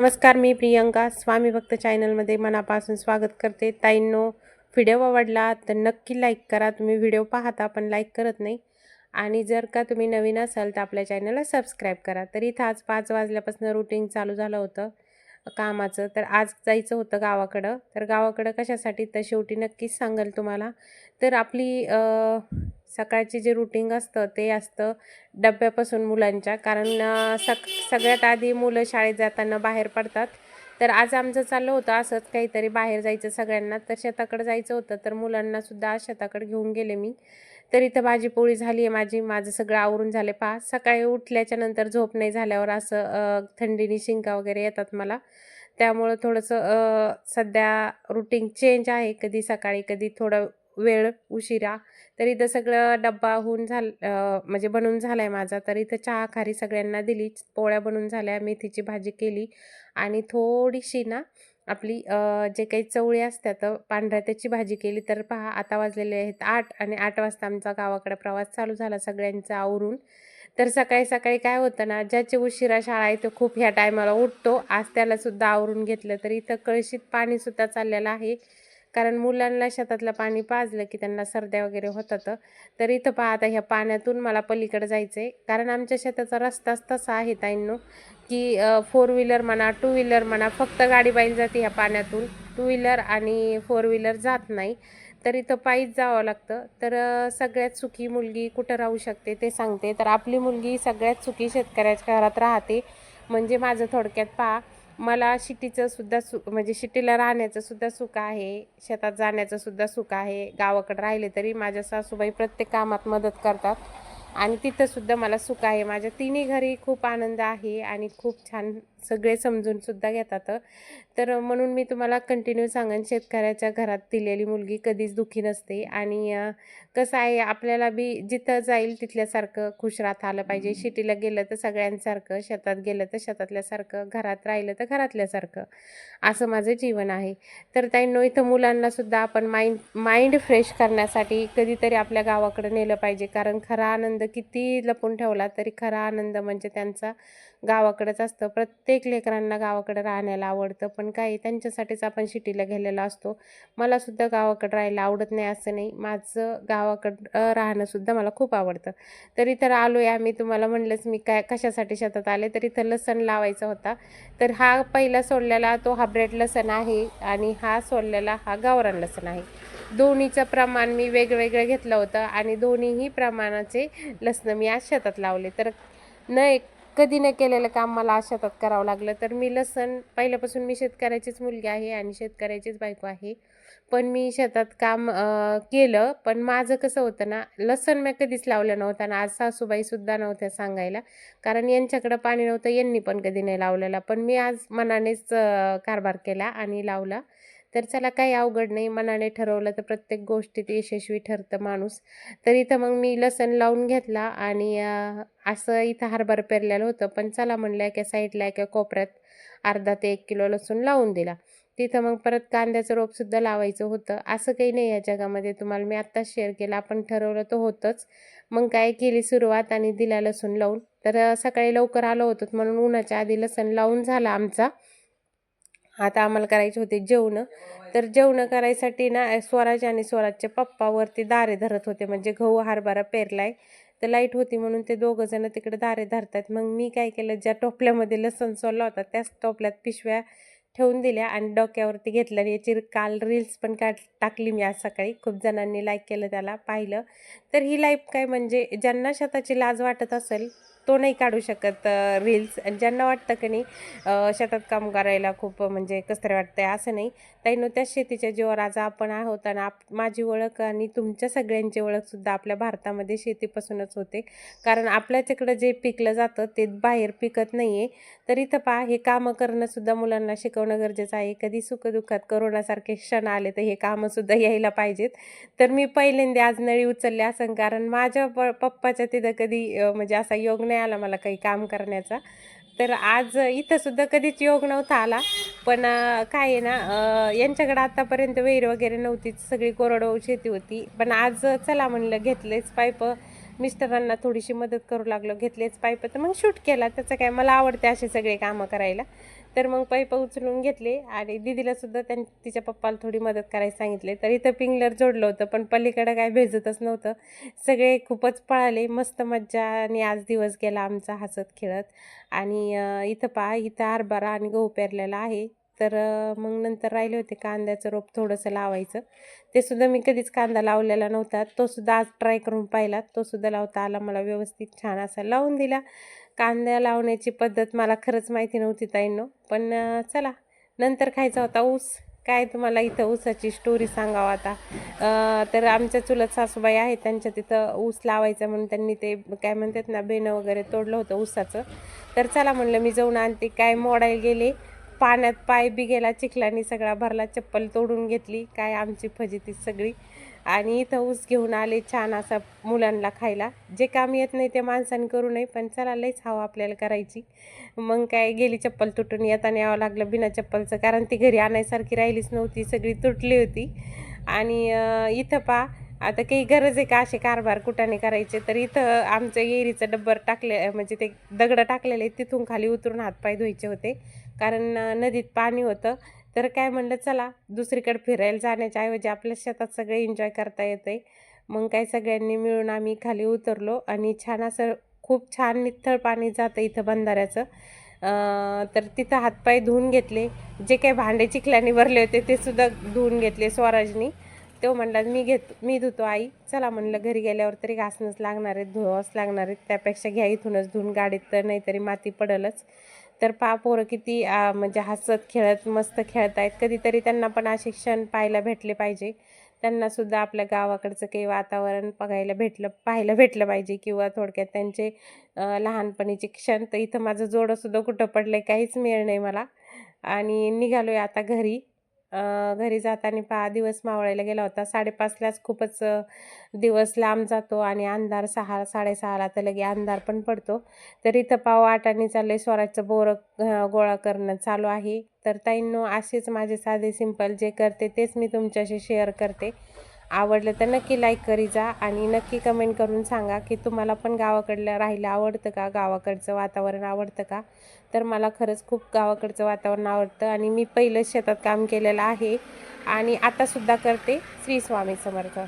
नमस्कार मी प्रियंका स्वामी भक्त चॅनलमध्ये मनापासून स्वागत करते. ताईंनो व्हिडिओ आवडला तर नक्की लाईक करा. तुम्ही व्हिडिओ पाहता पण लाईक करत नाही. आणि जर का तुम्ही नवीन असाल तर आपल्या चॅनलला सबस्क्राईब करा. तर इथं आज पाच वाजल्यापासून रुटीन चालू झालं होतं कामाचं. तर आज जायचं होतं गावाकडं. तर गावाकडं कशासाठी? तर शेवटी नक्कीच सांगेल तुम्हाला. तर आपली सकाळचे जे रुटीन असतं ते असतं डब्यापासून मुलांच्या. कारण सक सगळ्यात आधी मुलं शाळेत जाताना बाहेर पडतात. तर आज आमचं चाललं होतं असंच काहीतरी बाहेर जायचं सगळ्यांना. तर शेताकडे जायचं होतं तर मुलांनासुद्धा आज शेताकडे घेऊन गेले मी. तर इथं भाजी पोळी झाली आहे माझी. माझं सगळं आवरून झाले. पहा सकाळी उठल्याच्या नंतर झोप नाही झाल्यावर असं थंडीने शिंका वगैरे येतात मला. त्यामुळं थोडंसं सध्या रुटीन चेंज आहे. कधी सकाळी कधी थोडं वेळ उशिरा. तर इथं सगळं डब्बा होऊन झाल म्हणजे बनवून झाला आहे माझा. तर इथं चहा खारी सगळ्यांना दिली पोळ्या बनवून झाल्या मेथीची भाजी केली. आणि थोडीशी ना आपली जे काही चवळी असतात पांढऱ्या त्याची भाजी केली. तर पहा आता वाजलेले आहेत आठ आणि आठ वाजता आमचा गावाकडे प्रवास चालू झाला सगळ्यांचा आवरून. तर सकाळी सकाळी काय होतं ना ज्याची उशिरा शाळा आहे तो खूप ह्या टायमाला उठतो. आज त्याला सुद्धा आवरून घेतलं. तर इथं कळशीत पाणीसुद्धा चाललेलं आहे. कारण मुलांना शेतातलं पाणी पाजलं की त्यांना सर्द्या वगैरे होतात. तर इथं पहा आता ह्या पाण्यातून मला पलीकडे जायचं आहे कारण आमच्या शेताचा रस्ताच तसा आहे ताईंनो की फोर व्हीलर म्हणा टू व्हीलर म्हणा फक्त गाडी बैल जाते ह्या पाण्यातून. टू व्हीलर आणि फोर व्हीलर जात नाही. तर इथं पायीच जावं लागतं. तर सगळ्यात सुखी मुलगी कुठं राहू शकते ते सांगते. तर आपली मुलगी सगळ्यात सुखी शेतकऱ्याच्या घरात राहते. म्हणजे माझं थोडक्यात पहा मला शिटीचं सुद्धा सु म्हणजे शिटीला राहण्याचं सुद्धा सुख आहे शेतात जाण्याचं सुद्धा सुख आहे गावाकडे राहिले तरी माझ्या सासूबाई प्रत्येक कामात मदत करतात आणि तिथंसुद्धा मला सुख आहे. माझ्या तिन्ही घरी खूप आनंद आहे आणि खूप छान सगळे समजून सुद्धा घेतात. तर म्हणून मी तुम्हाला कंटिन्यू सांगेन शेतकऱ्याच्या घरात दिलेली मुलगी कधीच दुःखी नसते आणि कसं आहे आपल्याला बी जिथं जाईल तिथल्यासारखं खुश राहता आलं पाहिजे. शिटीला गेलं तर सगळ्यांसारखं शेतात गेलं तर शेतातल्यासारखं घरात राहिलं तर घरातल्यासारखं. असं माझं जीवन आहे. तर ताईंनो इथं मुलांना सुद्धा आपण माइंड माइंड फ्रेश करण्यासाठी कधीतरी आपल्या गावाकडे नेलं पाहिजे. कारण खरा आनंद किती लपून ठेवला तरी खरा आनंद म्हणजे त्यांचा गावाकडेच असतं. प्रत्येक लेकरांना गावाकडे राहण्याला आवडतं पण काही त्यांच्यासाठीच आपण शिटीला गेलेला असतो. मलासुद्धा गावाकडं राहायला आवडत नाही असं नाही. माझं गावाकडं राहणंसुद्धा मला खूप आवडतं. तर इथं आलो आहे आम्ही तुम्हाला म्हणलंच मी काय कशासाठी शेतात आले? तर इथं लसण लावायचा होता. तर हा पहिला सोडलेला तो हायब्रेड लसण आहे आणि हा सोडलेला हा गावरान लसण आहे. दोन्हीचं प्रमाण मी वेगवेगळं घेतलं होतं आणि दोन्हीही प्रमाणाचे लसणं मी आज शेतात लावले. तर न एक कधी न केलेलं काम मला अशातात शेतात करावं लागलं. तर मी लसण पहिल्यापासून मी शेतकऱ्याचीच मुलगी आहे आणि शेतकऱ्याचीच बायको आहे. पण मी शेतात काम केलं. पण माझं कसं होतं ना लसण मी कधीच लावलं नव्हतं आणि आज सासूबाईसुद्धा नव्हत्या सांगायला. कारण यांच्याकडं पाणी नव्हतं यांनी पण कधी नाही लावलेला. पण मी आज मनानेच कारभार केला आणि लावला. तर चला काही अवघड नाही मनाने ठरवलं तर प्रत्येक गोष्टीत यशस्वी ठरतं माणूस. तर इथं मग मी लसण लावून घेतला आणि असं इथं हरभरा पेरलेलं होतं. पण चला म्हणलं एका साईडला एका कोपऱ्यात अर्धा ते एक किलो लसूण लावून दिला. तिथं मग परत कांद्याचं रोपसुद्धा लावायचं होतं. असं काही नाही या जगामध्ये तुम्हाला मी आत्ताच शेअर केलं. आपण ठरवलं तर होतंच. मग काय केली सुरुवात आणि दिला लसूण लावून. तर सकाळी लवकर आलो होतो. म्हणून उन्हाच्या आधी लसण लावून झाला आमचा. आता आम्हाला करायचे होते जेवणं. तर जेवणं करायसाठी ना स्वराज आणि स्वराजच्या पप्पावरती दारे धरत होते. म्हणजे गहू हरभरा पेरलाय. तर लाइट होती म्हणून ते दोघं जण तिकडे दारे धरतात. मग मी काय केलं ज्या टोपल्यामध्ये लसण सोलला होता त्याच टोपल्यात पिशव्या ठेवून दिल्या आणि डोक्यावरती घेतलं आणि याची काल रील्स पण काढ टाकली मी आज सकाळी. खूप जणांनी लाईक केलं त्याला पाहिलं. तर ही लाईफ काय म्हणजे ज्यांना शेताची लाज वाटत असेल तो नाही काढू शकत रील्स आणि ज्यांना वाटतं की नाही शेतात काम करायला खूप म्हणजे कसं वाटतंय असं नाही. ताईनो त्या शेतीच्या जीवावर आज आपण आहोत आणि आप माझी ओळख आणि तुमच्या सगळ्यांची ओळखसुद्धा आपल्या भारतामध्ये शेतीपासूनच होते. कारण आपल्याच इकडं जे पिकलं जातं ते बाहेर पिकत नाही आहे तर इथं पहा हे कामं करणंसुद्धा मुलांना शिकवणं गरजेचं आहे. कधी सुखदुःखात करोनासारखे क्षण आले तर हे कामंसुद्धा यायला पाहिजेत. तर मी पहिल्यांदा आज नळी उचलली असं कारण माझ्या प पप्पाच्या तिथं कधी म्हणजे असा योग नाही आला मला काही काम करण्याचा. तर आज इथं सुद्धा कधीच योग नव्हता आला. पण काय आहे ना यांच्याकडे आतापर्यंत विहीर वगैरे नव्हतीच सगळी कोरडवाहू शेती होती. पण आज चला म्हणलं घेतलेच पाईप. मिस्टरांना थोडीशी मदत करू लागलो. घेतलेच पाईप. तर मग शूट केला. त्याचं काय मला आवडते असे सगळे कामं करायला. तर मग पैप उचलून घेतले आणि दिदीला सुद्धा त्यां तिच्या पप्पाला थोडी मदत करायला सांगितले. तर इथं पिंगलर जोडलं होतं पण पलीकडं काय भेजतच नव्हतं. सगळे खूपच पळाले मस्त मज्जा आणि आज दिवस गेला आमचा हसत खेळत. आणि इथं पहा इथं हरभरा आणि गहू पेरलेला आहे. तर मग नंतर राहिले होते कांद्याचं रोप थोडंसं लावायचं. ते सुद्धा मी कधीच कांदा लावलेला नव्हता. तो सुद्धा आज ट्राय करून पाहिला. तो सुद्धा लावता आला मला व्यवस्थित छान असा लावून दिला. कांदा लावण्याची पद्धत मला खरंच माहिती नव्हती ताईंनो. पण चला नंतर खायचा होता ऊस. काय तुम्हाला इथं ऊसाची स्टोरी सांगावं आता? तर आमच्या चुलत सासूबाई आहेत त्यांच्या तिथं ऊस लावायचा म्हणून त्यांनी ते काय म्हणतात ना बेणं वगैरे तोडलं होतं ऊसाचं. तर चला म्हणलं मी जाऊन आणते. काय मोडायला गेले? पाण्यात पाय बी गेला चिखलानी सगळा भरला चप्पल तोडून घेतली. काय आमची फजिती सगळी. आणि इथं ऊस घेऊन आले छान असा मुलांना खायला. जे काम येत नाही ते माणसाने करू नये पण चला लईच हवं आपल्याला करायची. मग काय गेली चप्पल तुटून येताना यावं लागलं बिना चप्पलचं कारण ती घरी आणायसारखी राहिलीच नव्हती सगळी तुटली होती. आणि इथं पा आता काही गरज आहे का असे कारभार कुठाने करायचे? तर इथं आमचं येरीचं डब्बर टाकले म्हणजे ते दगडं टाकलेले तिथून खाली उतरून हातपाय धुवायचे होते. कारण नदीत पाणी होतं. तर काय म्हणलं चला दुसरीकडे फिरायला जाण्याच्या ऐवजी आपल्या शेतात सगळे एन्जॉय करता येते मग काय सगळ्यांनी मिळून आम्ही खाली उतरलो आणि छान असं खूप छान निथळ पाणी जातं इथं बंधाऱ्याचं. तर तिथं हातपाय धुवून घेतले. जे काही भांडे चिखल्याने भरले होते ते सुद्धा धुवून घेतले स्वराजनी. तो म्हणला मी घेत मी धुतो आई. चला म्हणलं घरी गेल्यावर तरी घासणंच लागणार आहेत धुवावंच लागणार आहेत. त्यापेक्षा घ्या इथूनच धुवून गाडीत तर नाहीतरी माती पडलच. तर पा पोरं किती म्हणजे हसत खेळत मस्त खेळत आहेत कधीतरी त्यांना पण असे क्षण पाहायला भेटले पाहिजे. त्यांना सुद्धा आपल्या गावाकडचं काही वातावरण बघायला भेटलं पाहायला भेटलं पाहिजे किंवा थोडक्यात त्यांचे लहानपणीचे क्षण. तर इथं माझं जोडंसुद्धा कुठं पडलं आहे काहीच मिळ नाही मला. आणि निघालो आहे आता घरी. घरी जाताना पहा दिवस मावळायला गेला होता. साडेपाचलाच खूपच दिवस लांब जातो आणि अंधार सहा साडेसहाला तर लगे अंधार पण पडतो. तर इथं पाव आटाने चालले स्वराजचं बोरं गोळा करणं चालू आहे. तर ताईंनो असेच माझे साधे सिंपल जे करते तेच मी तुमच्याशी शेअर करते. आवडलं तर नक्की लाईक करी जा आणि नक्की कमेंट करून सांगा की तुम्हाला पण गावाकडलं राहायला आवडतं का? गावाकडचं वातावरण आवडतं का? तर मला खरंच खूप गावाकडचं वातावरण आवडतं आणि मी पहिलं शेतात काम केलेलं आहे आणि आतासुद्धा करते श्री स्वामी समर्थ.